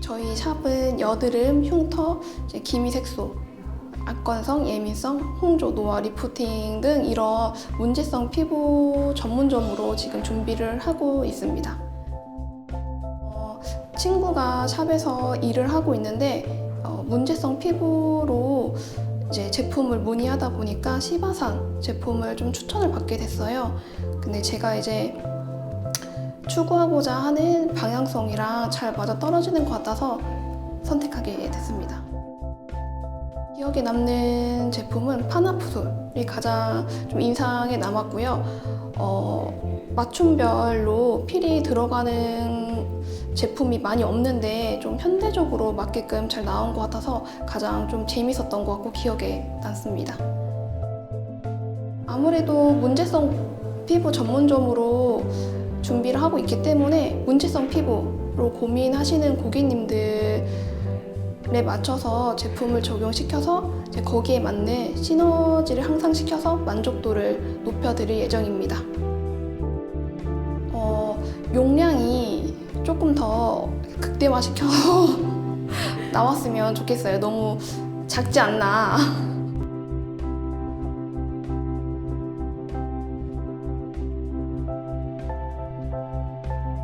저희 샵은 여드름, 흉터, 이제 기미 색소, 악건성, 예민성, 홍조, 노화, 리프팅 등 이런 문제성 피부 전문점으로 지금 준비를 하고 있습니다. 어, 친구가 샵에서 일을 하고 있는데 어, 문제성 피부로 이제 제품을 문의하다 보니까 시바산 제품을 좀 추천을 받게 됐어요. 근데 제가 이제 추구하고자 하는 방향성이랑 잘 맞아 떨어지는 것 같아서 선택하게 됐습니다. 기억에 남는 제품은 파나푸솔이 가장 좀 인상에 남았고요. 어, 맞춤별로 필이 들어가는 제품이 많이 없는데 좀 현대적으로 맞게끔 잘 나온 것 같아서 가장 좀 재밌었던 것 같고 기억에 남습니다. 아무래도 문제성 피부 전문점으로 준비를 하고 있기 때문에 문제성 피부로 고민하시는 고객님들에 맞춰서 제품을 적용시켜서 거기에 맞는 시너지를 향상 시켜서 만족도를 높여드릴 예정입니다. 어, 용량이 조금 더 극대화시켜서 나왔으면 좋겠어요. 너무 작지 않나.